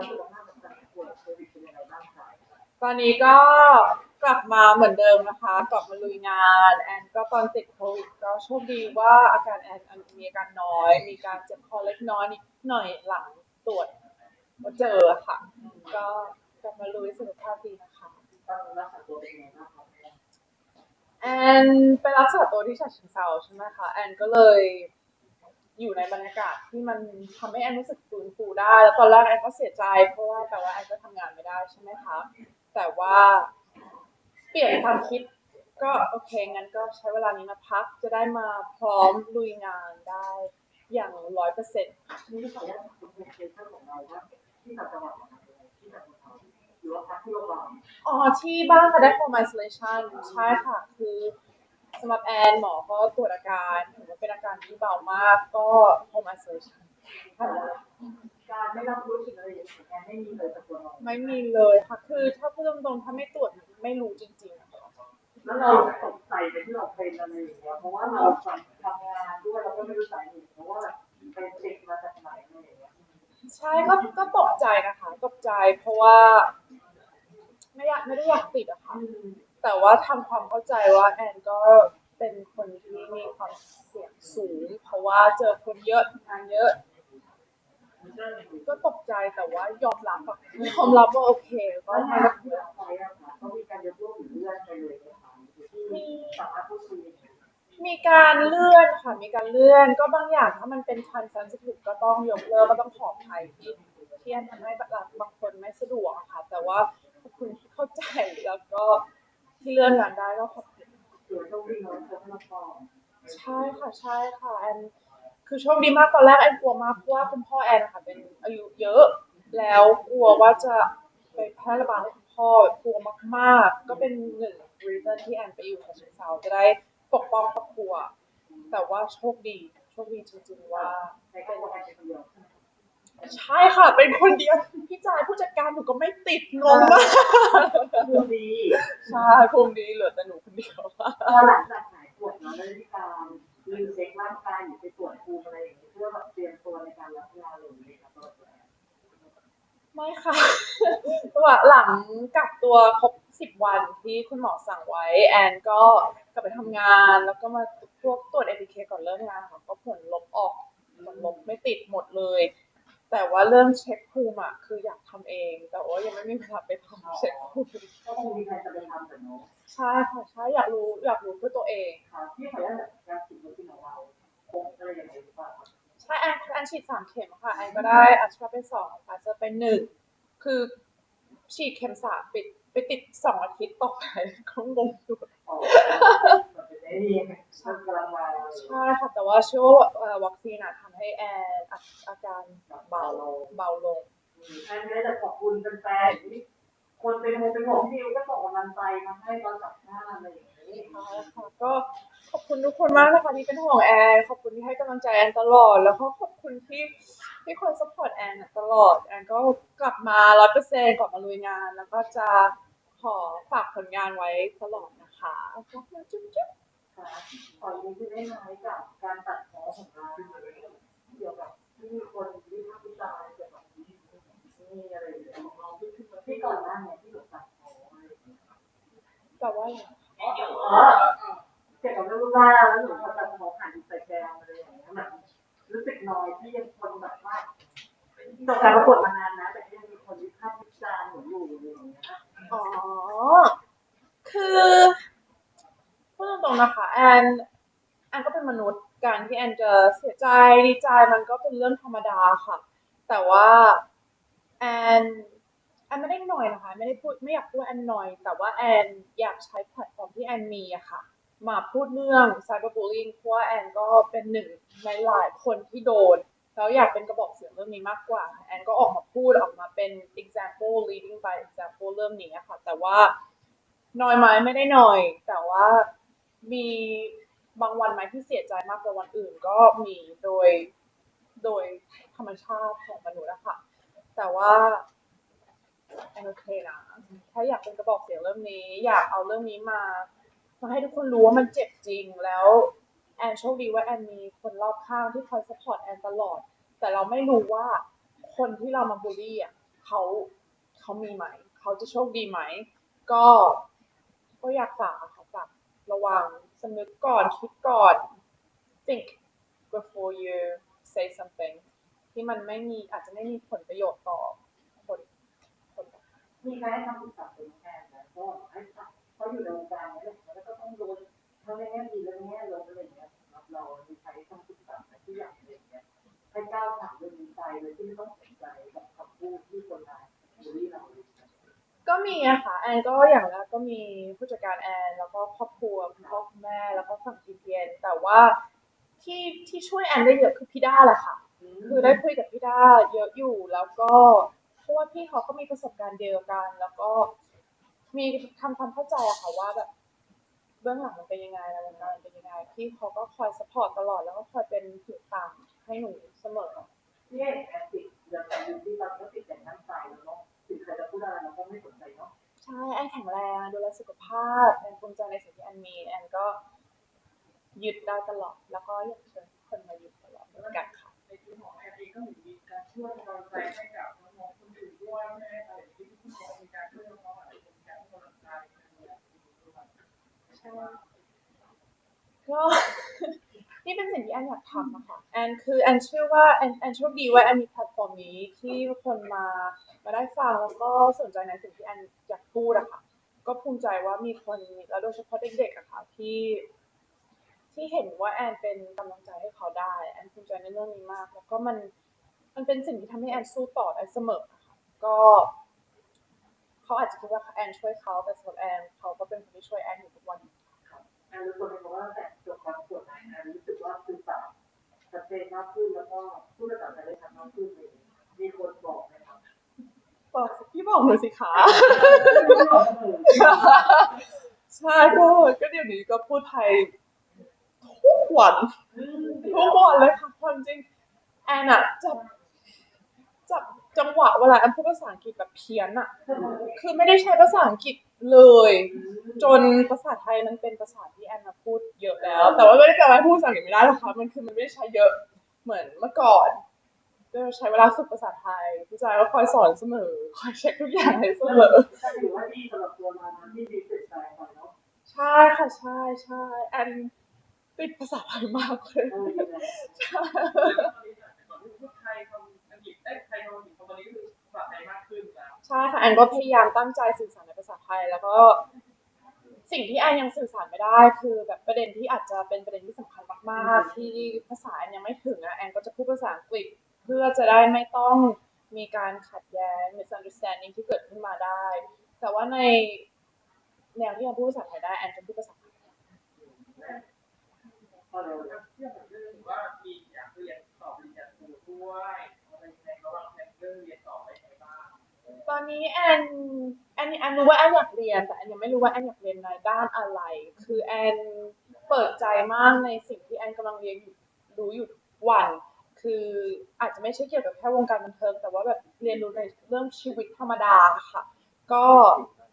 คะสุขภาพของการป่วยโควิดเป็นยังไงบ้างคะตอนนี้ก็กลับมาเหมือนเดิมนะคะ กลับมาลุยงานแอนก็ตอนติดโควิดก็โชคดีว่าอาการแอนมีอาการน้อย มีการเจ็บคอเล็กน้อยนิดหน่อยหลังตรวจมาเจอค่ะ ก็กลับมาลุยสุขภาพดีนะคะตอนนี้รักษาตัวเป็นยังไงบ้างคะแอนไปรักษาตัวที่ฉะเชิงเซาใช่ไหมคะแอนก็เลย อยู่ในบรรยากาศที่มันทำให้แอนรู้สึกฟื้นฟูได้ แล้วตอนแรกแอนก็เสียใจ เพราะว่าแต่ว่าแอนก็ทำงานไม่ได้ใช่ไหมคะ แต่ว่าเปลี่ยนความคิดก็โอเคงั้นก็ใช้เวลานี้มาพักจะได้มาพร้อมลุยงานได้อย่างร้อยเปอร์เซ็นต์นี่ขออนุญาตถามคุณเพชรของเราว่าที่ต่างจังหวัดนะคะที่ต่างจังหวัดหรือว่าพักที่โรงพยาบาลอ๋อที่บ้านค่ะได้ home isolation ใช่ค่ะคือ สำหรับแอนหมอก็ตรวจอาการถือว่าเป็นอาการที่เบามากก็ home isolation ค่ะการไม่รับรู้สิ่งอะไรอย่างเงี้ยแอนไม่มีเลยกับตัวเราไม่มีเลยค่ะคือถ้าพูดตรงๆถ้าไม่ตรวจไม่รู้จริงๆอะค่ะแล้วเราตกใจไปที่เราเป็นอะไรอย่างเงี้ยเพราะว่าเราทำงานด้วยเราก็ไม่รู้สาเหตุเพราะว่าเป็นเด็กมาจากไหนอะไรอย่างเงี้ยใช่ก็ก็ตกใจนะคะตกใจเพราะว่า ไม่อยากไม่ได้อยากติดอะค่ะ แต่ว่าทำความเข้าใจว่าแอนก็เป็นคนที่มีความเสี่ยงสูง เพราะว่าเจอคนเยอะงานเยอะ ก็ตกใจแต่ว่ายอมรับอะยอมรับว่าโอเคก็มีการยกเลิกเลื่อนไปเลยนะคะที่สามารถพูดคุยมีการเลื่อนค่ะ มีการเลื่อน ก็บางอย่างถ้ามันเป็นชัน sensitive ก็ต้องยกเลิกก็ต้องขออภัยที่ที่อันทำให้บางคนไม่สะดวกค่ะ แต่ว่าขอบคุณที่เข้าใจแล้วก็ ที่เลื่อนงานได้ก็ขอบคุณใช่ค่ะใช่ค่ะแอนคือโชคดีมากตอนแรกแอนกลัวมากเพราะว่าคุณพ่อแอนนะคะเป็นอายุเยอะ แล้วกลัวว่าจะไปแพร่ระบาดให้คุณพ่อกลัวมากๆ ก็เป็นหนึ่ง reason ที่แอนไปอยู่กับชิงเซาจะได้ปกป้องครอบครัว แต่ว่าโชคดีโชคดีจริงๆว่าเป็น ใช่ค่ะ เป็นคนเดียวพี่จ่ายผู้จัดการหนูก็ไม่ติดงงมากคือดีใช่ภูมิดีเหลือแต่หนูคนเดียวพอหลังจากหายปวดเราได้มีการรีเช็คร่างกายหรือไปตรวจภูมิอะไรอย่างเงี้ยเพื่อแบบเตรียมตัวในการรับงานหรืออะไรครับตัวแอนไม่ค่ะว่าหลังกักตัวครบสิบวันที่คุณหมอสั่งไว้ แอนก็กลับไปทำงานแล้วก็มาพวกตรวจเอทีเคก่อนเริ่มงานค่ะก็ผลลบออกผลลบไม่ติดหมดเลย แต่ว่าเรื่องเช็คภูมิอะคืออยากทำเอง แต่ว่ายังไม่มีเวลาไปทำเช็คภูมิก็คงมีใครจะไปทำแต่เนาะใช่ค่ะใช่อยากรู้อยากรู้เพื่อตัวเองค่ะที่ขออนุญาตการฉีดวัคซีนของเราคงอะไรอย่างไรหรือเปล่าใช่แอนแอนฉีดสามเข็มค่ะแอนก็ได้อัสตราเป็นสองไฟเซอร์เป็นหนึ่งคือฉีดเข็มสามปิด ไปติดสองอาทิตย์ต่อไปก็งงอยู่อ๋อมันเป็นไอ้นี่มันกำลังมาใช่ค่ะแต่ว่าเชื่อว่าเอ่อวัคซีนอะทำให้แอนอาอาการเบาเบาลงแอนไม่ได้แต่ขอบคุณแฟนๆที่คนเป็นโมเป็นห่วงพี่ดิวก็ส่งกำลังใจมาให้ตอนสัมภาษณ์อะไรอย่าง นี้ใช่ค่ะก็ขอบคุณทุกคนมากนะคะที่เป็นห่วงแอนขอบคุณที่ให้กำลังใจแอนตลอด แล้วก็ขอบคุณที่ที่คอยสปอร์ตแอนตลอดแอนก็กลับมาร้อยเปอร์เซ็นต์กลับมาลุยงาน แล้วก็จะขอฝากผลงานไว้ตลอดนะคะรักนะจุ๊บจุ๊บค่ะขอยินดีได้ไหมกับการตัดพ้อของเราเกี่ยวกับที่มีคนวิพากษ์วิจารณ์เกี่ยวกับนี่อะไรอย่างเงี้ยของเราที่ขึ้นมาที่ก่อนหน้าเนี่ยที่ถูกตัดพ้ออะไรอย่างเงี้ยแต่ว่าอะไรอ๋อ ว่าแล้วหนูพอตัดพ้อผ่านอินสตาแกรมอะไรอย่างเงี้ยแบบรู้สึกน้อยที่ยังคนแบบว่าจบการประกวดมานานนะ แต่ยังมีคนวิพากษ์วิจารณ์หนูอยู่อะไรอย่างเงี้ยอ๋อ คือพูดตรงๆนะคะแอนแอนก็เป็นมนุษย์การที่แอนจะเสียใจดีใจมันก็เป็นเรื่องธรรมดาค่ะ แต่ว่าแอนแอนไม่ได้หน่อยนะคะ ไม่ได้พูดไม่อยากพูดแอนหน่อย แต่ว่าแอนอยากใช้แพลตฟอร์มที่แอนมีอะค่ะ มาพูดเรื่อง cyberbullying เพราะว่าแอนก็เป็นหนึ่งในหลายคนที่โดน แล้วอยากเป็นกระบอกเสียงเรื่องนี้มากกว่า แอนก็ออกมาพูดออกมาเป็น example leading by example เรื่องนี้อะค่ะ แต่ว่าน้อยไหมไม่ได้น้อย แต่ว่ามีบางวันไหมที่เสียใจมากกว่าวันอื่นก็มีโดยโดยธรรมชาติของมนุษย์อะค่ะแต่ว่าแอนโอเคนะถ้าอยากเป็นกระบอกเสียงเรื่องนี้ อยากเอาเรื่องนี้มา มาให้ทุกคนรู้ว่ามันเจ็บจริงแล้วแอนโชคดีว่าแอนมีคนรอบข้างที่คอยสปอร์ตแอนตลอด แต่เราไม่รู้ว่าคนที่เรามาบูลลี่อะเขาเขามีไหม เขาจะโชคดีไหม ก็ก็อยากฝากค่ะฝากระวังสำนึกก่อนคิดก่อน think before you say something ที่มันไม่มีอาจจะไม่มีผลประโยชน์ต่อคนคนมีใครให้คำปรึกษาเป็นแทนนะก็ให้เขาอยู่ในวงการนี้ ทั้งในแง่ดีและในแง่ลบอะไรเงี้ยรับเรามีใครให้คำปรึกษาไหมที่อยากเป็นอย่างเงี้ยให้ก้าวผ่านเรื่องนี้ไปโดยที่ไม่ต้องสนใจกับคำพูดที่คนมาบูเราก็มีอะค่ะแอนก็อย่างแรกก็มีผู้จัดการแอนแล้วก็ครอบครัวคุณพ่อคุณแม่แล้วก็ฝั่งทีเพียนแต่ว่าที่ที่ช่วยแอนได้เยอะคือพี่ด้าแหละค่ะ คือได้คุยกับพี่ด้าเยอะอยู่แล้วก็เพราะว่าพี่เขาก็มีประสบการณ์เดียวกัน แล้วก็มีทำความเข้าใจอะค่ะว่าแบบ เบื้องหลังมันเป็นยังไงในวงการมันเป็นยังไงพี่เขาก็คอยสปอร์ตตลอดแล้วก็คอยเป็นหูต่างให้หนูเสมอเนี่ยแอนติดเรื่องการยืนที่เราก็ติดแต่นั่งใจแล้วเนาะถึงใครจะพูดอะไรเราก็ไม่สนใจเนาะใช่แอนแข็งแรงดูแลสุขภาพแอนภูมิใจในสิ่งที่แอนมีแอนก็ยึดได้ตลอดแล้วก็อยากเชิญทุกคนมายึดตลอดเหมือนกันค่ะในทีมของแอนเองก็เหมือนมีการช่วยกำลังใจให้กับน้องๆคนอื่นด้วยไม่ให้อะไรที่คุณหมอมีการช่วยน้องๆอะไรเป็นการให้กำลังใจด้วย ใช่ก็นี่เป็นสิ่งที่แอนอยากทำอะค่ะแอนคือแอนเชื่อว่าแอนแอนโชคดีว่าแอนมีแพลตฟอร์มนี้ที่คนมามาได้ฟังแล้วก็สนใจในสิ่งที่แอนอยากพูดอะค่ะก็ภูมิใจว่ามีคนแล้วโดยเฉพาะเด็กๆอะค่ะที่ ที่เห็นว่าแอนเป็นกำลังใจให้เขาได้แอนภูมิใจในเรื่องนี้มาก แล้วก็มันมันเป็นสิ่งที่ทำให้แอนสู้ต่อได้เสมออะค่ะก็ เขาอาจจะคิดว่าแอนช่วยเขาแต่สำหรับแอนเขาก็เป็นคนที่ช่วยแอนอยู่ทุกวันนี้แอนรู้ตัวเองว่าแต่จบการตรวจแอนรู้สึกว่าสื่อสารชัดเจนมากขึ้นแล้วก็พูดภาษาไทยได้ชัดมากขึ้นเลยมีคนบอกไหมครับบอกสิพี่บอกหนูสิคะใช่ก็ก็เดี๋ยวนี้ก็พูดไทยทุกวันทุกวันเลยค่ะความจริงแอนอะจับ จับจังหวะเวลาแอนพูดภาษาอังกฤษแบบเพี้ยนอะคือไม่ได้ใช้ภาษาอังกฤษเลย จนภาษาไทยมันเป็นภาษาที่แอนมาพูดเยอะแล้ว แต่ว่าไม่ได้แปลว่าพูดภาษาอังกฤษไม่ได้หรอกค่ะมันคือมันไม่ได้ใช้เยอะเหมือนเมื่อก่อนก็ใช้เวลาฝึกภาษาไทยพี่จายก็คอยสอนเสมอ คอยเช็คทุกอย่างให้เสมอถ้าถือว่าดีสำหรับตัวเรานะที่ดีสุดใจก่อนเนาะใช่ค่ะใช่ใช่แอนติดภาษาไทยมากเลยเอออยู่แล้วใช่ ใช่ค่ะแอนก็พยายามตั้งใจสื่อสารในภาษาไทย แล้วก็ สิ่งที่แอนยังสื่อสารไม่ได้คือแบบประเด็นที่อาจจะเป็นประเด็นที่สำคัญมากๆ ที่ภาษาแอนยังไม่ถึงอะแอนก็จะพูดภาษาอังกฤษเพื่อจะได้ไม่ต้องมีการขัดแย้ง misunderstanding ที่เกิดขึ้นมาได้ แต่ว่าในแนวที่แอนพูดภาษาไทยได้แอนจะพูดภาษาไทยพอเราเทียบกับเรื่องว่ามีอยากเรียนต่อปริญญาโทด้วย ตอนนี้แอนแอนแอนรู้ว่าแอนอยากเรียน แต่แอนยังไม่รู้ว่าแอนอยากเรียนในด้านอะไร คือแอนเปิดใจมากในสิ่งที่แอนกำลังเรียนอยู่รู้อยู่ทุกวัน คืออาจจะไม่ใช่เกี่ยวกับแค่วงการบันเทิง แต่ว่าแบบเรียนรู้ในเรื่องชีวิตธรรมดาค่ะ ก็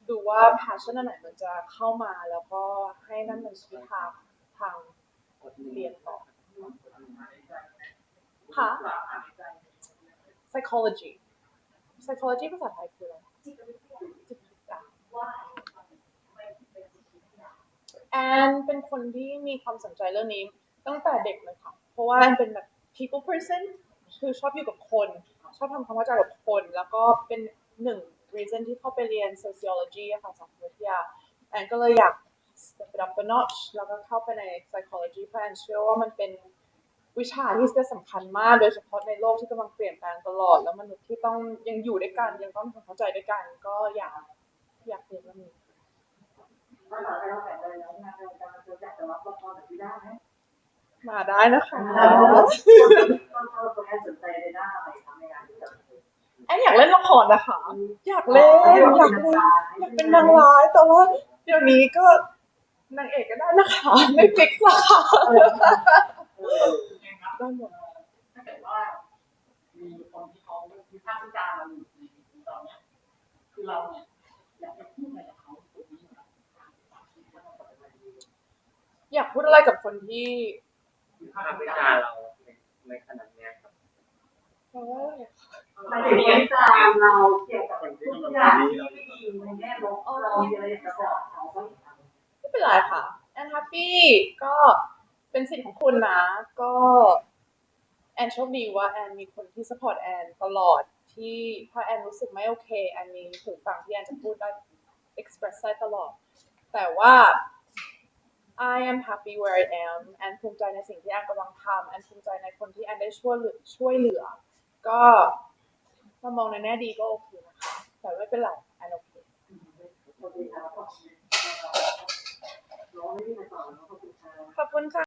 ดูว่า passion อันไหนมันจะเข้ามาแล้วก็ให้นั่นมันชี้ทางทางเรียนต่อค่ะ psychology psychology ภาษาไทยคืออะไร แอนเป็นคนที่มีความสนใจเรื่องนี้ตั้งแต่เด็กเลยค่ะ เพราะว่าแอนเป็นแบบ people person คือชอบอยู่กับคน ชอบทำความเข้าใจกับคน แล้วก็เป็นหนึ่ง reason ที่เข้าไปเรียน sociology ค่ะสังคมวิทยาแอนก็เลยอยาก step it up a notch แล้วก็เข้าไปใน psychology เพราะแอนเชื่อว่ามันเป็น วิชาที่จะสำคัญมาก โดยเฉพาะในโลกที่กำลังเปลี่ยนแปลงตลอด แล้วมนุษย์ที่ต้องยังอยู่ด้วยกันยังต้องทำความเข้าใจด้วยกัน ก็อยากอยากเรียนเรื่องนี้ภาษาไทยเราแข็งแรงแล้วงานในการจะจัดจะรับละครแบบที่ได้ไหมมาได้นะคะต้องเข้าตัวแอนสนใจในด้านอะไรทำในงานที่แบบแอนอยากเล่นละครนะคะ อยากเล่น อยากเล่นอยากเป็นนางร้าย แต่ว่าเดี๋ยวนี้ก็นางเอกก็ได้นะคะ ไม่ฟิกซ์ค่ะ ได้หมดถ้าเกิดว่า มีคนที่เขาวิพากษ์วิจารณ์เราอยู่ในตอนเนี้ยคือเราเนี่ยอยากจะพูดอะไรกับเขาตรงนี้นะครับอยากพูดอะไรกับคนที่วิพากษ์ทำวิวิจาจารณ์ณ์เราในในขณะเนี้ยครับแปลว่าอะไรหมายถึงวิจารณ์เราเกี่ยวมีอะไรอยากจะบอกเขาบ้างไหมไม่เป็นไรค่ะแอนแฮปปี้ก็เป็นสิทธิ์ของคุณนะ ก็ แอนโชคดีว่าแอนมีคนที่ support แอนตลอดที่ถ้าแอนรู้สึกไม่โอเคแอนมีหูฟังที่แอนจะพูดได้ express ได้ตลอด แต่ว่า I am happy where I am แอนภูมิใจในสิ่งที่แอนกำลังทำแอนภูมิใจในคนที่แอนได้ช่วยเหลือช่วยเหลือ ก็ถ้ามองในแง่ดีก็โอเคนะคะ แต่ไม่เป็นไรแอนโอเคขอบคุณค่ะขอบคุณค่ะ